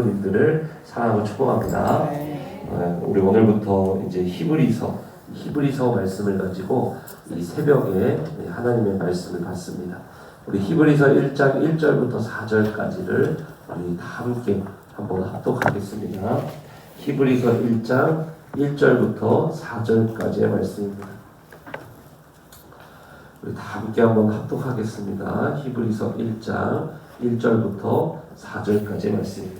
성도님들을 사랑하고 축복합니다. 어, 우리 오늘부터 이제 히브리서 히브리서 말씀을 가지고 이 새벽에 하나님의 말씀을 받습니다. 우리 히브리서 1장 1절부터 4절까지를 우리 다 함께 한번 합독하겠습니다. 히브리서 1장 1절부터 4절까지의 말씀입니다. 우리 다 함께 한번 합독하겠습니다. 히브리서 1장 1절부터 4절까지의 말씀입니다.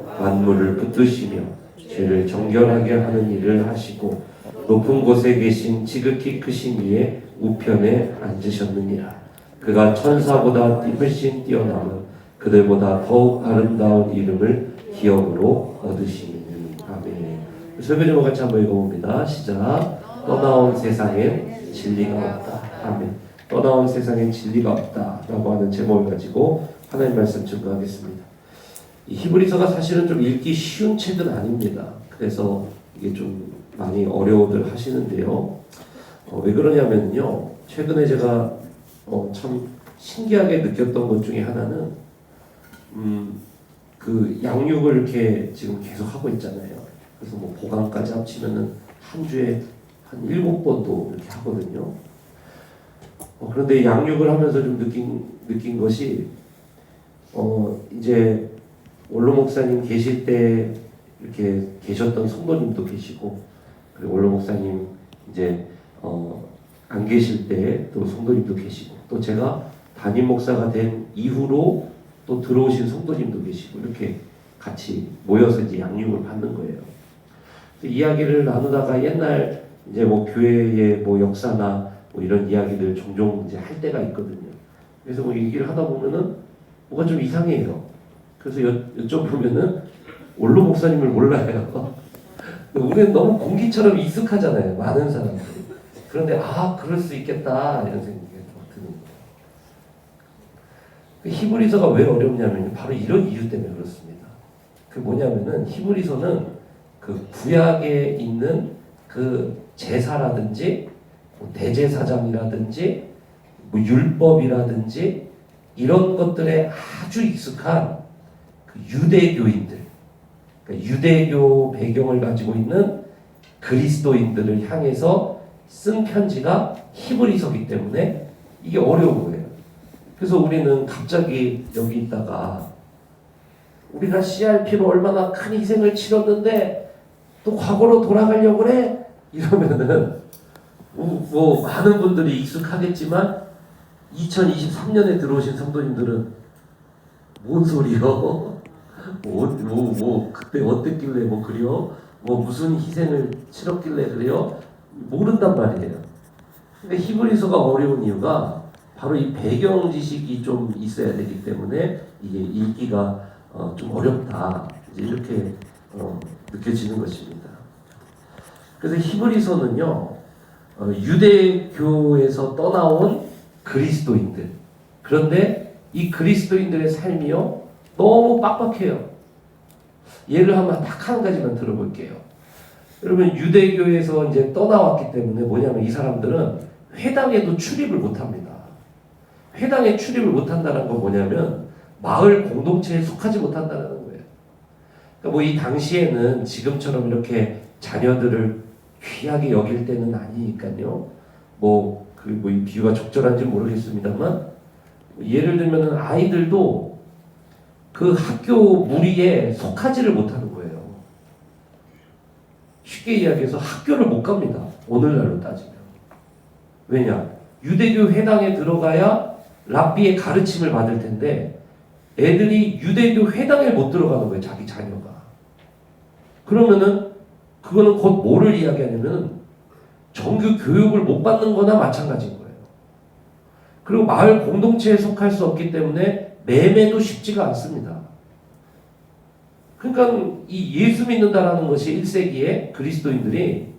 만물을 붙드시며 죄를 정결하게 하는 일을 하시고 높은 곳에 계신 지극히 크신 이의 우편에 앉으셨느니라. 그가 천사보다 훨씬 뛰어남은 그들보다 더욱 아름다운 이름을 기업으로 얻으시니. 아멘. 설교 제목 같이 한번 읽어봅니다. 시작. 떠나온 세상엔 진리가 없다. 아멘. 떠나온 세상엔 진리가 없다 라고 하는 제목을 가지고 하나님 말씀 증거하겠습니다. 이 히브리서가 사실은 좀 읽기 쉬운 책은 아닙니다 그래서 이게 좀 많이 어려워들 하시는데요 어, 왜 그러냐면요 최근에 제가 어, 참 신기하게 느꼈던 것 중에 하나는 음, 그 양육을 이렇게 지금 계속 하고 있잖아요. 그래서 뭐 보강까지 합치면은 한 주에 한 일곱 번도 이렇게 하거든요. 어, 그런데 양육을 하면서 좀 느낀 느낀 것이 어 이제 원로 목사님 계실 때 이렇게 계셨던 성도님도 계시고 그리고 원로 목사님 이제 어 안 계실 때 또 성도님도 계시고 또 제가 담임 목사가 된 이후로 또 들어오신 성도님도 계시고 이렇게 같이 모여서 이제 양육을 받는 거예요. 이야기를 나누다가 옛날 이제 뭐 교회의 뭐 역사나 뭐 이런 이야기들 종종 이제 할 때가 있거든요. 그래서 뭐 얘기를 하다 보면은 뭐가 좀 이상해요. 그래서 여, 여쭤보면은 원로 목사님을 몰라요. 우리는 너무 공기처럼 익숙하잖아요. 많은 사람들이. 그런데 아 그럴 수 있겠다 이런 생각이 드는 거예요. 그 히브리서가 왜 어렵냐면 바로 이런 이유 때문에 그렇습니다. 그 뭐냐면은 히브리서는 그 구약에 있는 그 제사라든지 뭐 대제사장이라든지 뭐 율법이라든지 이런 것들에 아주 익숙한 그 유대교인들, 그러니까 유대교 배경을 가지고 있는 그리스도인들을 향해서 쓴 편지가 히브리서기 때문에 이게 어려운 거예요. 그래서 우리는 갑자기 여기 있다가 우리가 CRP로 얼마나 큰 희생을 치렀는데 또 과거로 돌아가려고 그래? 이러면은 뭐 많은 분들이 익숙하겠지만 2023년에 들어오신 성도님들은 뭔 소리요? 뭐, 뭐, 뭐 그때 어땠길래 뭐 그래요? 뭐 무슨 희생을 치렀길래 그래요? 모른단 말이에요. 근데 히브리서가 어려운 이유가 바로 이 배경 지식이 좀 있어야 되기 때문에 이게 읽기가 어, 좀 어렵다. 이제 이렇게 어, 느껴지는 것입니다. 그래서 히브리서는요, 어, 유대교에서 떠나온 그리스도인들. 그런데 이 그리스도인들의 삶이요, 너무 빡빡해요. 예를 한번 딱 한 가지만 들어볼게요. 여러분, 유대교에서 이제 떠나왔기 때문에 뭐냐면 이 사람들은 회당에도 출입을 못 합니다. 회당에 출입을 못 한다는 건 뭐냐면 마을 공동체에 속하지 못한다는 거예요. 그러니까 뭐 이 당시에는 지금처럼 이렇게 자녀들을 귀하게 여길 때는 아니니까요. 뭐 그 뭐 이 비유가 적절한지 모르겠습니다만 예를 들면은 아이들도 그 학교 무리에 속하지를 못하는 거예요. 쉽게 이야기해서 학교를 못 갑니다. 오늘날로 따지면. 왜냐? 유대교 회당에 들어가야 랍비의 가르침을 받을 텐데 애들이 유대교 회당에 못 들어가는 거예요. 자기 자녀가. 그러면은 그거는 곧 뭐를 이야기하냐면 정규 교육을 못 받는 거나 마찬가지인 거예요. 그리고 마을 공동체에 속할 수 없기 때문에 매매도 쉽지가 않습니다. 그러니까 이 예수 믿는다라는 것이 1세기에 그리스도인들이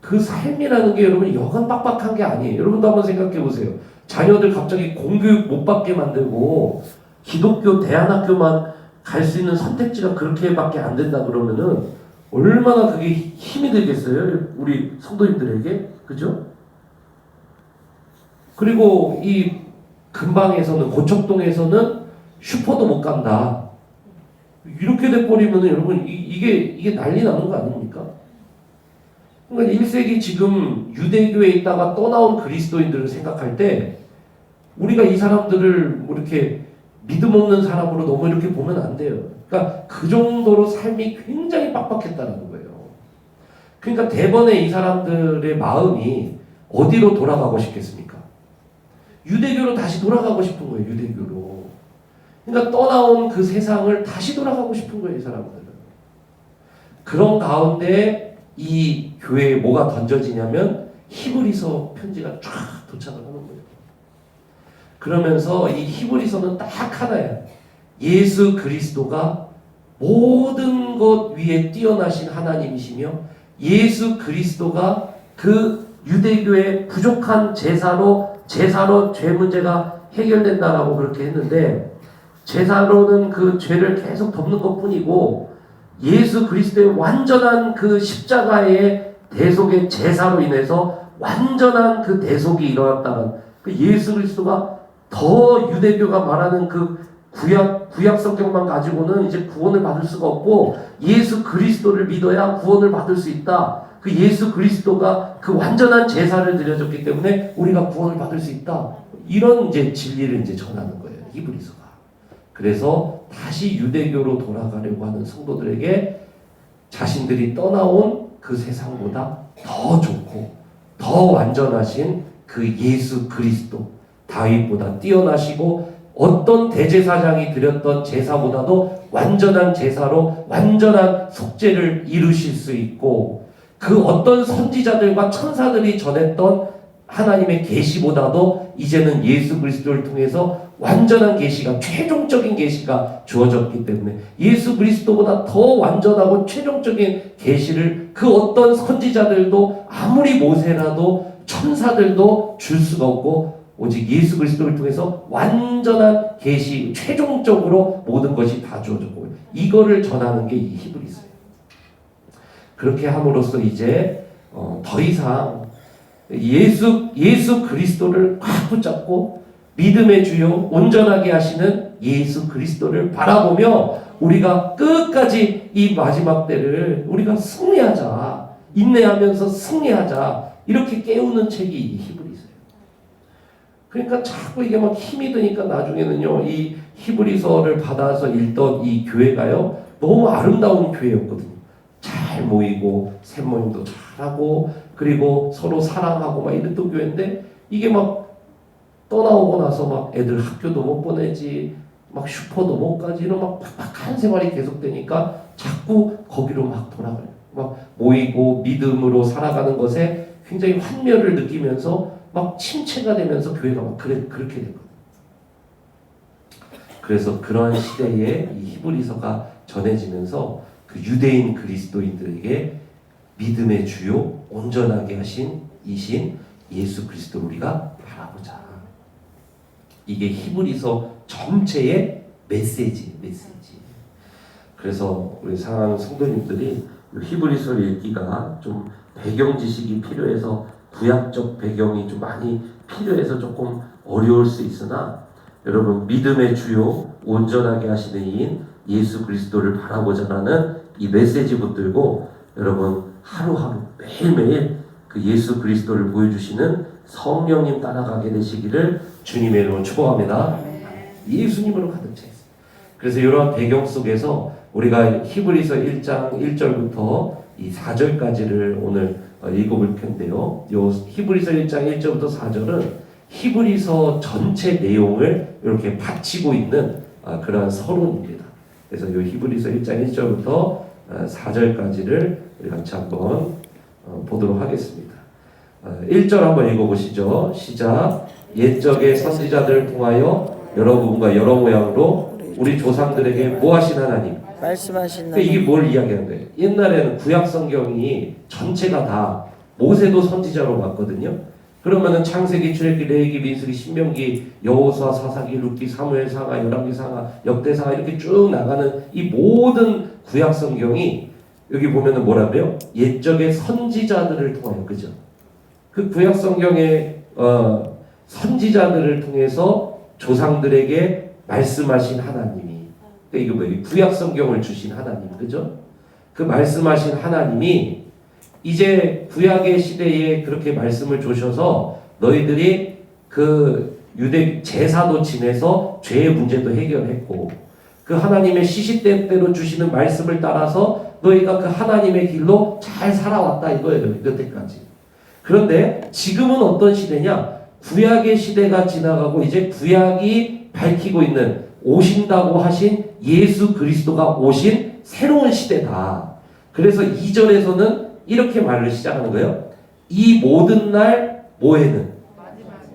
그 삶이라는 게 여러분 여간 빡빡한 게 아니에요. 여러분도 한번 생각해 보세요. 자녀들 갑자기 공교육 못 받게 만들고 기독교 대안학교만 갈 수 있는 선택지가 그렇게밖에 안 된다 그러면은 얼마나 그게 힘이 되겠어요? 우리 성도님들에게 그죠? 그리고 이 근방에서는 고척동에서는 슈퍼도 못 간다. 이렇게 돼버리면은 여러분 이, 이게 이게 난리 나는 거 아닙니까? 그러니까 1세기 지금 유대교에 있다가 떠나온 그리스도인들을 생각할 때 우리가 이 사람들을 뭐 이렇게 믿음 없는 사람으로 너무 이렇게 보면 안 돼요. 그러니까 그 정도로 삶이 굉장히 빡빡했다는 거예요. 그러니까 대번에 이 사람들의 마음이 어디로 돌아가고 싶겠습니까? 유대교로 다시 돌아가고 싶은 거예요. 유대교로. 그러니까 떠나온 그 세상을 다시 돌아가고 싶은 거예요. 이 사람들은. 그런 가운데 이 교회에 뭐가 던져지냐면 히브리서 편지가 쫙 도착을 하는 거예요. 그러면서 이 히브리서는 딱 하나야. 예수 그리스도가 모든 것 위에 뛰어나신 하나님이시며 예수 그리스도가 그 유대교의 부족한 제사로 제사로 죄 문제가 해결된다라고 그렇게 했는데 제사로는 그 죄를 계속 덮는 것 뿐이고 예수 그리스도의 완전한 그 십자가의 대속의 제사로 인해서 완전한 그 대속이 일어났다는 그 예수 그리스도가 더 유대교가 말하는 그 구약 구약 성경만 가지고는 이제 구원을 받을 수가 없고 예수 그리스도를 믿어야 구원을 받을 수 있다. 그 예수 그리스도가 그 완전한 제사를 드려줬기 때문에 우리가 구원을 받을 수 있다. 이런 이제 진리를 이제 전하는 거예요. 히브리서가. 그래서 다시 유대교로 돌아가려고 하는 성도들에게 자신들이 떠나온 그 세상보다 더 좋고 더 완전하신 그 예수 그리스도 다윗보다 뛰어나시고 어떤 대제사장이 드렸던 제사보다도 완전한 제사로 완전한 속죄를 이루실 수 있고 그 어떤 선지자들과 천사들이 전했던 하나님의 계시보다도 이제는 예수 그리스도를 통해서 완전한 계시가 최종적인 계시가 주어졌기 때문에 예수 그리스도보다 더 완전하고 최종적인 계시를 그 어떤 선지자들도 아무리 모세라도 천사들도 줄 수가 없고 오직 예수 그리스도를 통해서 완전한 계시 최종적으로 모든 것이 다 주어졌고 이거를 전하는 게 이 히브리서예요. 그렇게 함으로써 이제 어, 더 이상 예수 예수 그리스도를 꽉 붙잡고 믿음의 주요 온전하게 하시는 예수 그리스도를 바라보며 우리가 끝까지 이 마지막 때를 우리가 승리하자 인내하면서 승리하자 이렇게 깨우는 책이 이 히브리서예요. 그러니까 자꾸 이게 막 힘이 드니까 나중에는요 이 히브리서를 받아서 읽던 이 교회가요 너무 아름다운 교회였거든요. 잘 모이고 샘모임도 잘하고 그리고 서로 사랑하고 막 이랬던 교회인데 이게 막 떠나오고 나서 막 애들 학교도 못 보내지 막 슈퍼도 못 가지 이런 막 팍팍한 생활이 계속되니까 자꾸 거기로 막 돌아가요. 막 모이고 믿음으로 살아가는 것에 굉장히 환멸을 느끼면서 막 침체가 되면서 교회가 막 그래 그렇게 된 거예요. 그래서 그런 시대에 이 히브리서가 전해지면서 그 유대인 그리스도인들에게 믿음의 주요 온전하게 하신 이신 예수 그리스도를 우리가 바라보자. 이게 히브리서 전체의 메시지, 메시지. 그래서 우리 사랑하는 성도님들이 히브리서를 읽기가 좀 배경 지식이 필요해서 구약적 배경이 좀 많이 필요해서 조금 어려울 수 있으나 여러분 믿음의 주요 온전하게 하시는 이인 예수 그리스도를 바라보자라는 이 메시지 붙들고 여러분 하루하루 매일매일 그 예수 그리스도를 보여주시는 성령님 따라가게 되시기를 주님의 이름으로 축복합니다. 예수님으로 가득 차 있어요. 그래서 이러한 배경 속에서 우리가 히브리서 1장 1절부터 이 4절까지를 오늘 어, 읽어볼 텐데요. 요 히브리서 1장 1절부터 4절은 히브리서 전체 내용을 이렇게 바치고 있는 아, 그러한 서론입니다. 그래서 요 히브리서 1장 1절부터 4절까지를 우리 같이 한번 어, 보도록 하겠습니다. 1절 한번 읽어보시죠. 시작. 옛적의 선지자들을 통하여 여러 부분과 여러 모양으로 우리 조상들에게 모하신 하나님 말씀하신 그러니까 이게 나는 뭘 이야기하는 거예요? 옛날에는 구약 성경이 전체가 다 모세도 선지자로 봤거든요. 그러면은 창세기, 출애기, 레위기, 민수기, 신명기, 여호수아, 사사기, 룻기, 사무엘, 상하, 열왕기, 상하, 역대 상하 이렇게 쭉 나가는 이 모든 구약 성경이 여기 보면은 뭐라 그래요? 옛적의 선지자들을 통하여 그죠? 그 구약 성경의 어, 선지자들을 통해서 조상들에게 말씀하신 하나님이 그러니까 이거 뭐예요? 구약 성경을 주신 하나님 그죠? 그 말씀하신 하나님이 이제 구약의 시대에 그렇게 말씀을 주셔서 너희들이 그 유대 제사도 지내서 죄의 문제도 해결했고 그 하나님의 시시때때로 주시는 말씀을 따라서 너희가 그 하나님의 길로 잘 살아왔다 이거예요 여태까지. 그런데 지금은 어떤 시대냐? 구약의 시대가 지나가고 이제 구약이 밝히고 있는 오신다고 하신 예수 그리스도가 오신 새로운 시대다. 그래서 2절에서는 이렇게 말을 시작하는 거예요. 이 모든 날 뭐에는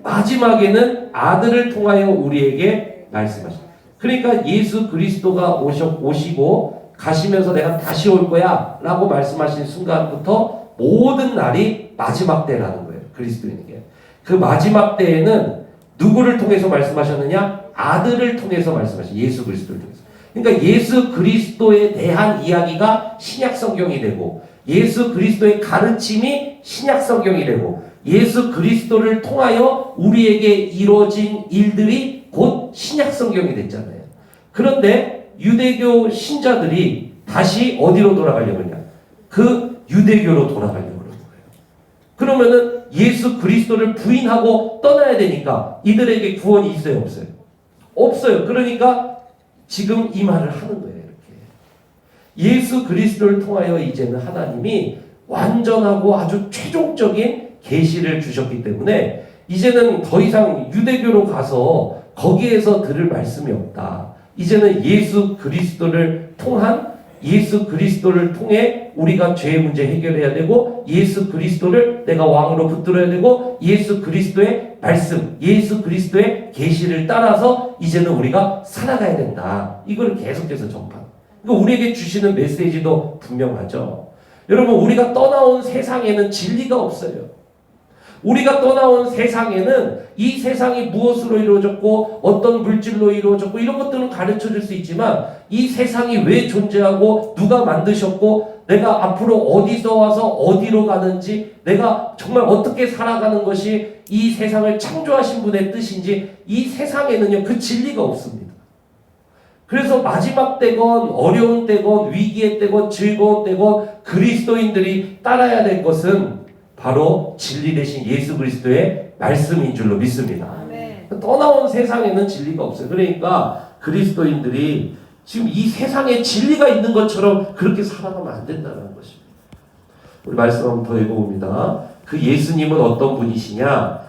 마지막에는 아들을 통하여 우리에게 말씀하신. 그러니까 예수 그리스도가 오셔 오시고 가시면서 내가 다시 올 거야 라고 말씀하신 순간부터 모든 날이 마지막 때라는 거예요. 그리스도인에게. 그 마지막 때에는 누구를 통해서 말씀하셨느냐? 아들을 통해서 말씀하신 예수 그리스도를 통해서. 그러니까 예수 그리스도에 대한 이야기가 신약 성경이 되고 예수 그리스도의 가르침이 신약 성경이 되고 예수 그리스도를 통하여 우리에게 이루어진 일들이 곧 신약 성경이 됐잖아요. 그런데 유대교 신자들이 다시 어디로 돌아가려고 하냐? 그 유대교로 돌아가려고 그러는 거예요. 그러면은 예수 그리스도를 부인하고 떠나야 되니까 이들에게 구원이 있어요, 없어요? 없어요. 그러니까 지금 이 말을 하는 거예요. 예수 그리스도를 통하여 이제는 하나님이 완전하고 아주 최종적인 계시를 주셨기 때문에 이제는 더 이상 유대교로 가서 거기에서 들을 말씀이 없다. 이제는 예수 그리스도를 통한 예수 그리스도를 통해 우리가 죄의 문제 해결해야 되고 예수 그리스도를 내가 왕으로 붙들어야 되고 예수 그리스도의 말씀, 예수 그리스도의 계시를 따라서 이제는 우리가 살아가야 된다. 이걸 계속해서 전파. 그러니까 우리에게 주시는 메시지도 분명하죠. 여러분 우리가 떠나온 세상에는 진리가 없어요. 우리가 떠나온 세상에는 이 세상이 무엇으로 이루어졌고 어떤 물질로 이루어졌고 이런 것들은 가르쳐 줄 수 있지만 이 세상이 왜 존재하고 누가 만드셨고 내가 앞으로 어디서 와서 어디로 가는지 내가 정말 어떻게 살아가는 것이 이 세상을 창조하신 분의 뜻인지 이 세상에는요 그 진리가 없습니다. 그래서 마지막 때건 어려운 때건 위기의 때건 즐거운 때건 그리스도인들이 따라야 될 것은 바로 진리 대신 예수 그리스도의 말씀인 줄로 믿습니다. 떠나온 세상에는 진리가 없어요. 그러니까 그리스도인들이 지금 이 세상에 진리가 있는 것처럼 그렇게 살아가면 안 된다는 것입니다. 우리 말씀 한번 더 읽어봅니다. 그 예수님은 어떤 분이시냐?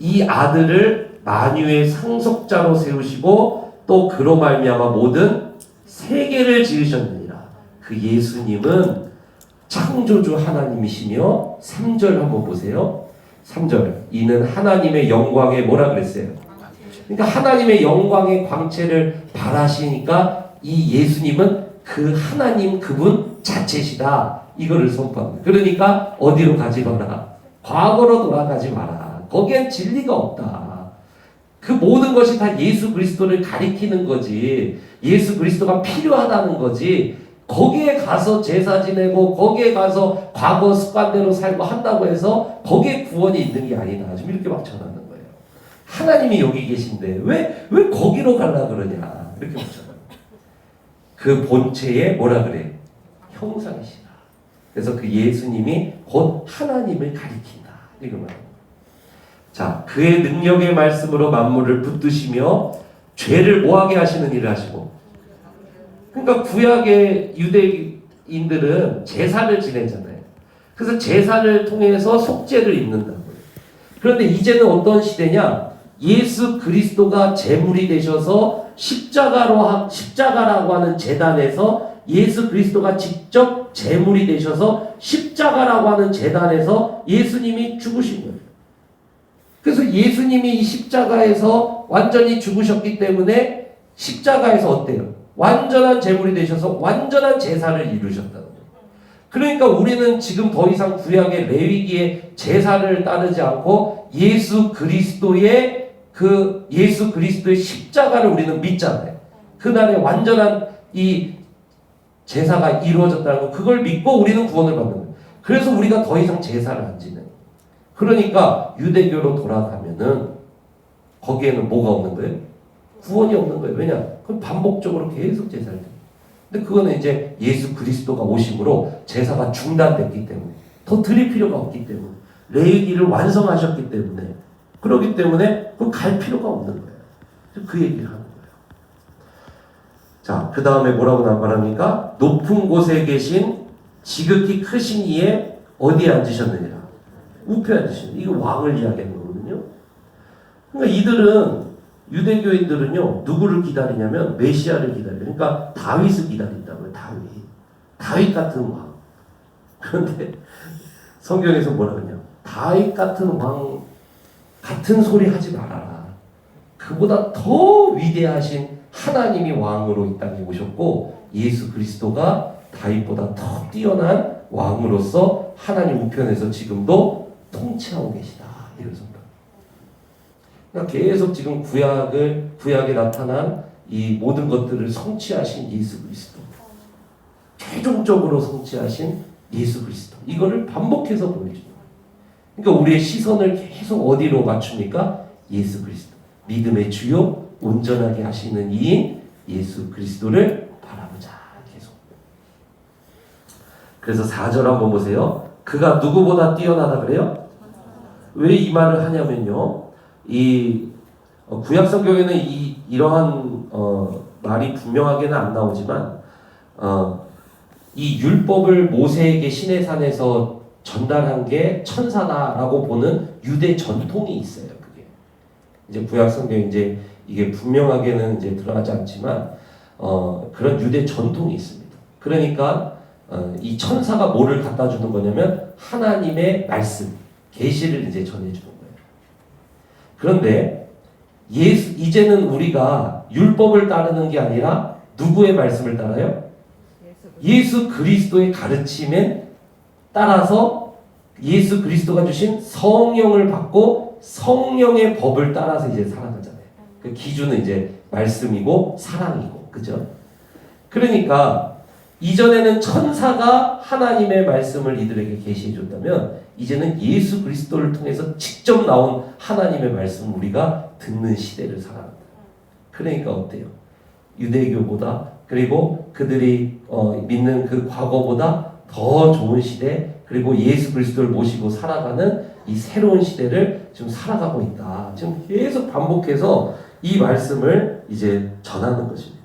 이 아들을 만유의 상속자로 세우시고 또 그로 말미암아 모든 세계를 지으셨느니라. 그 예수님은 창조주 하나님이시며 3절 한번 보세요. 3절 이는 하나님의 영광에 뭐라 그랬어요? 그러니까 하나님의 영광의 광채를 바라시니까 이 예수님은 그 하나님 그분 자체시다. 이거를 선포합니다. 그러니까 어디로 가지 마라. 과거로 돌아가지 마라. 거기엔 진리가 없다. 그 모든 것이 다 예수 그리스도를 가리키는 거지. 예수 그리스도가 필요하다는 거지. 거기에 가서 제사 지내고 거기에 가서 과거 습관대로 살고 한다고 해서 거기에 구원이 있는 게 아니다. 지금 이렇게 막 전하는 거예요. 하나님이 여기 계신데 왜 왜 거기로 가려 그러냐 이렇게 묻잖아요. 그 본체에 뭐라 그래? 형상이시다. 그래서 그 예수님이 곧 하나님을 가리킨다. 이거 말이에요. 자, 그의 능력의 말씀으로 만물을 붙드시며 죄를 모하게 하시는 일을 하시고 그러니까 구약의 유대인들은 제사를 지내잖아요. 그래서 제사를 통해서 속죄를 입는다고요. 그런데 이제는 어떤 시대냐? 예수 그리스도가 제물이 되셔서 십자가로 하, 십자가라고 하는 재단에서 예수 그리스도가 직접 제물이 되셔서 십자가라고 하는 재단에서 예수님이 죽으신 거예요. 그래서 예수님이 이 십자가에서 완전히 죽으셨기 때문에 십자가에서 어때요? 완전한 제물이 되셔서 완전한 제사를 이루셨다는 거예요. 그러니까 우리는 지금 더 이상 구약의 레위기의 제사를 따르지 않고 예수 그리스도의 그 예수 그리스도의 십자가를 우리는 믿잖아요. 그날에 완전한 이 제사가 이루어졌다는 거 그걸 믿고 우리는 구원을 받는 거예요. 그래서 우리가 더 이상 제사를 안 지내요. 그러니까 유대교로 돌아가면은 거기에는 뭐가 없는 거예요? 구원이 없는 거예요. 왜냐? 그럼 반복적으로 계속 제사를 드려요. 근데 그거는 이제 예수 그리스도가 오심으로 제사가 중단됐기 때문에 더 드릴 필요가 없기 때문에 레위기를 완성하셨기 때문에 그렇기 때문에 그갈 필요가 없는 거예요. 그 얘기를 하는 거예요. 자, 그 다음에 뭐라고 말합니까? 높은 곳에 계신 지극히 크신 이에 어디에 앉으셨느냐? 앉으신 이거 왕을 이야기하는 거거든요. 그러니까 이들은 유대교인들은요 누구를 기다리냐면 메시아를 기다려요. 그러니까 다윗을 기다린다고요. 다윗, 다윗 같은 왕. 그런데 성경에서 뭐라 그러냐? 다윗 같은 왕 같은 소리 하지 말아라. 그보다 더 위대하신 하나님이 왕으로 이 땅에 오셨고 예수 그리스도가 다윗보다 더 뛰어난 왕으로서 하나님 우편에서 지금도 통치하고 계시다. 이런 생각. 그러니까 계속 지금 구약을 구약에 나타난 이 모든 것들을 성취하신 예수 그리스도. 최종적으로 성취하신 예수 그리스도. 이거를 반복해서 보여주는 거예요. 그러니까 우리의 시선을 계속 어디로 맞춥니까? 예수 그리스도. 믿음의 주요 온전하게 하시는 이인 예수 그리스도를 바라보자. 계속. 그래서 4절 한번 보세요. 그가 누구보다 뛰어나다 그래요? 왜 이 말을 하냐면요. 이 어, 구약 성경에는 이 이러한 어, 말이 분명하게는 안 나오지만 어, 이 율법을 모세에게 시내산에서 전달한 게 천사다라고 보는 유대 전통이 있어요. 그게 이제 구약 성경 이제 이게 분명하게는 이제 드러나지 않지만 어, 그런 유대 전통이 있습니다. 그러니까 어, 이 천사가 뭐를 갖다 주는 거냐면 하나님의 말씀, 계시를 이제 전해 주는 거예요. 그런데 예수 이제는 우리가 율법을 따르는 게 아니라 누구의 말씀을 따라요? 예수 그리스도의 가르침에 따라서 예수 그리스도가 주신 성령을 받고 성령의 법을 따라서 이제 살아가잖아요. 그 기준은 이제 말씀이고 사랑이고 그죠? 그러니까 이전에는 천사가 하나님의 말씀을 이들에게 계시해 줬다면 이제는 예수 그리스도를 통해서 직접 나온 하나님의 말씀 우리가 듣는 시대를 살아간다. 그러니까 어때요? 유대교보다 그리고 그들이 어, 믿는 그 과거보다 더 좋은 시대 그리고 예수 그리스도를 모시고 살아가는 이 새로운 시대를 지금 살아가고 있다. 지금 계속 반복해서 이 말씀을 이제 전하는 것입니다.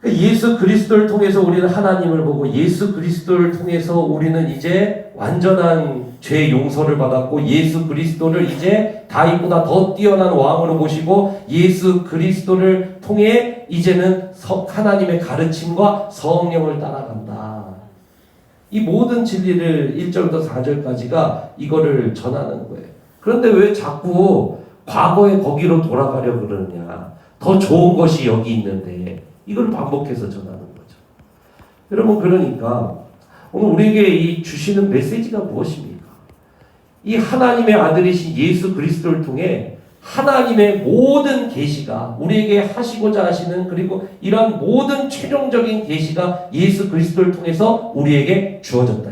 그러니까 예수 그리스도를 통해서 우리는 하나님을 보고 예수 그리스도를 통해서 우리는 이제 완전한 죄 용서를 받았고 예수 그리스도를 이제 다윗보다 더 뛰어난 왕으로 모시고 예수 그리스도를 통해 이제는 하나님의 가르침과 성령을 따라간다. 이 모든 진리를 1절부터 4절까지가 이거를 전하는 거예요. 그런데 왜 자꾸 과거에 거기로 돌아가려 그러느냐. 더 좋은 것이 여기 있는데 이걸 반복해서 전하는 거죠. 여러분 그러니까 오늘 우리에게 이 주시는 메시지가 무엇입니까? 이 하나님의 아들이신 예수 그리스도를 통해 하나님의 모든 계시가 우리에게 하시고자 하시는 그리고 이러한 모든 최종적인 계시가 예수 그리스도를 통해서 우리에게 주어졌다.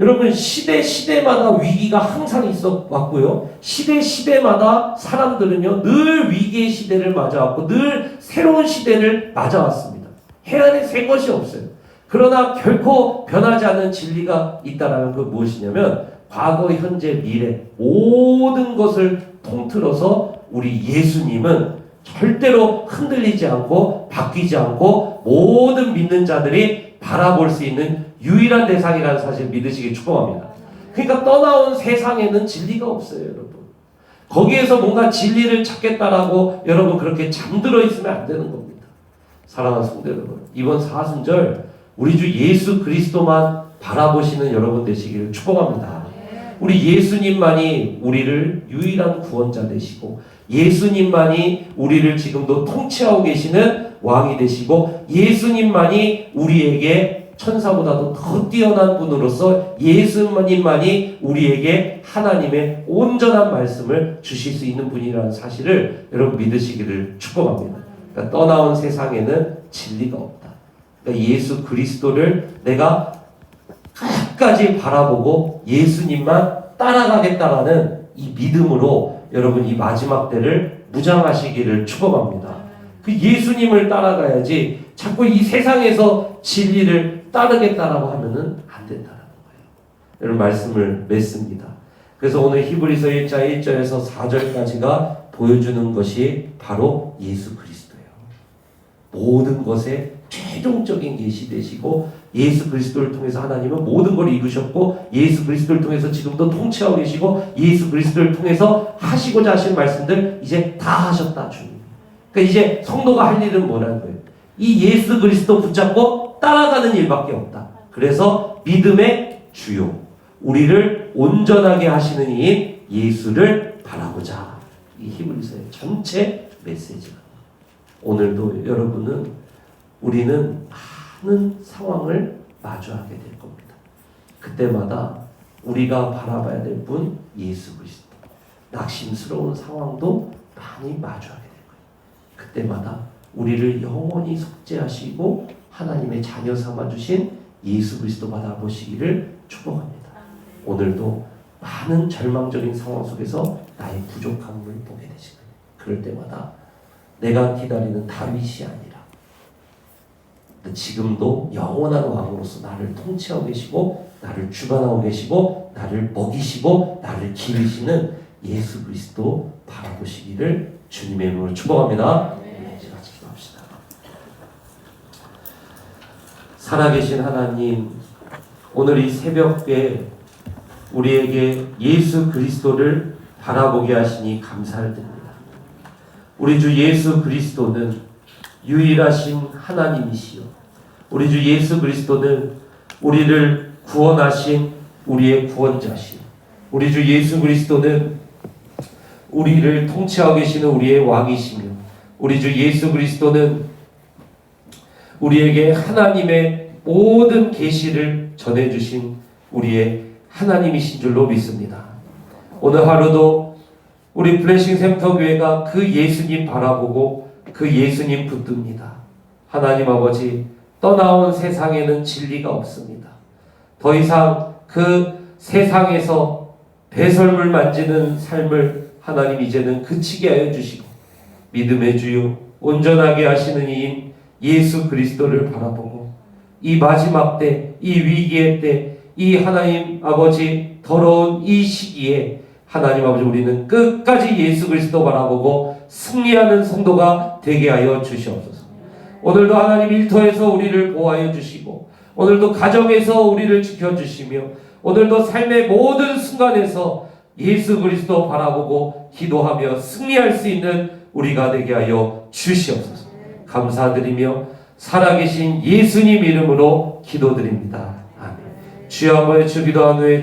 여러분 시대 시대마다 위기가 항상 있어 왔고요. 시대 시대마다 사람들은요 늘 위기의 시대를 맞아왔고 늘 새로운 시대를 맞아왔습니다. 해안에 새 것이 없어요. 그러나 결코 변하지 않는 진리가 있다라는 그 무엇이냐면 과거, 현재, 미래 모든 것을 통틀어서 우리 예수님은 절대로 흔들리지 않고 바뀌지 않고 모든 믿는 자들이 바라볼 수 있는 유일한 대상이라는 사실 믿으시기 축복합니다. 그러니까 떠나온 세상에는 진리가 없어요, 여러분. 거기에서 뭔가 진리를 찾겠다라고 여러분 그렇게 잠들어 있으면 안 되는 겁니다. 사랑하는 성도 여러분, 이번 사순절 우리 주 예수 그리스도만 바라보시는 여러분 되시기를 축복합니다. 우리 예수님만이 우리를 유일한 구원자 되시고 예수님만이 우리를 지금도 통치하고 계시는 왕이 되시고 예수님만이 우리에게 천사보다도 더 뛰어난 분으로서 예수님만이 우리에게 하나님의 온전한 말씀을 주실 수 있는 분이라는 사실을 여러분 믿으시기를 축복합니다. 그러니까 떠나온 세상에는 진리가 없다. 그러니까 예수 그리스도를 내가 끝까지 바라보고 예수님만 따라가겠다라는 이 믿음으로 여러분 이 마지막 때를 무장하시기를 축복합니다. 그 예수님을 따라가야지 자꾸 이 세상에서 진리를 따르겠다라고 하면은 안 된다라는 거예요. 여러분 말씀을 맺습니다. 그래서 오늘 히브리서 1장 1절에서 4절까지가 보여주는 것이 바로 예수 그리스도예요. 모든 것의 최종적인 계시 되시고 예수 그리스도를 통해서 하나님은 모든 걸 이루셨고 예수 그리스도를 통해서 지금도 통치하고 계시고 예수 그리스도를 통해서 하시고자 하시는 말씀들 이제 다 하셨다 주님. 그러니까 이제 성도가 할 일은 뭐라는 거예요? 이 예수 그리스도 붙잡고 따라가는 일밖에 없다. 그래서 믿음의 주요 우리를 온전하게 하시는 이인 예수를 바라보자. 이 히브리서의 전체 메시지가 오늘도 여러분은 우리는 많은 상황을 마주하게 될 겁니다. 그때마다 우리가 바라봐야 될 분 예수 그리스도. 낙심스러운 상황도 많이 마주하게 될 거예요. 그때마다 우리를 영원히 속죄하시고 하나님의 자녀 삼아 주신 예수 그리스도 받아보시기를 축복합니다. 오늘도 많은 절망적인 상황 속에서 나의 부족함을 보게 거예요. 그럴 때마다 내가 기다리는 다윗이 아니라 지금도 영원한 왕으로서 나를 통치하고 계시고 나를 주관하고 계시고 나를 먹이시고 나를 기르시는 예수 그리스도 바라보시기를 주님의 이름으로 축복합니다. 네, 이제 같이 기도합시다. 살아계신 하나님, 오늘 이 새벽에 우리에게 예수 그리스도를 바라보게 하시니 감사를 드립니다. 우리 주 예수 그리스도는 유일하신 하나님이시요. 우리 주 예수 그리스도는 우리를 구원하신 우리의 구원자시요. 우리 주 예수 그리스도는 우리를 통치하고 계시는 우리의 왕이시며 우리 주 예수 그리스도는 우리에게 하나님의 모든 계시를 전해 주신 우리의 하나님이신 줄로 믿습니다. 오늘 하루도 우리 블레싱 센터 교회가 그 예수님 바라보고 그 예수님 붙듭니다. 하나님 아버지 떠나온 세상에는 진리가 없습니다. 더 이상 그 세상에서 배설물 만지는 삶을 하나님 이제는 그치게 하여 주시고 믿음의 주요 온전하게 하시는 이인 예수 그리스도를 바라보고 이 마지막 때 이 위기의 때 이 하나님 아버지 더러운 이 시기에 하나님 아버지 우리는 끝까지 예수 그리스도 바라보고 승리하는 성도가 되게 하여 주시옵소서. 오늘도 하나님 일터에서 우리를 보호하여 주시고 오늘도 가정에서 우리를 지켜 주시며 오늘도 삶의 모든 순간에서 예수 그리스도 바라보고 기도하며 승리할 수 있는 우리가 되게 하여 주시옵소서. 감사드리며 살아계신 예수님 이름으로 기도드립니다. 아멘. 주여 한번 주기도한 후에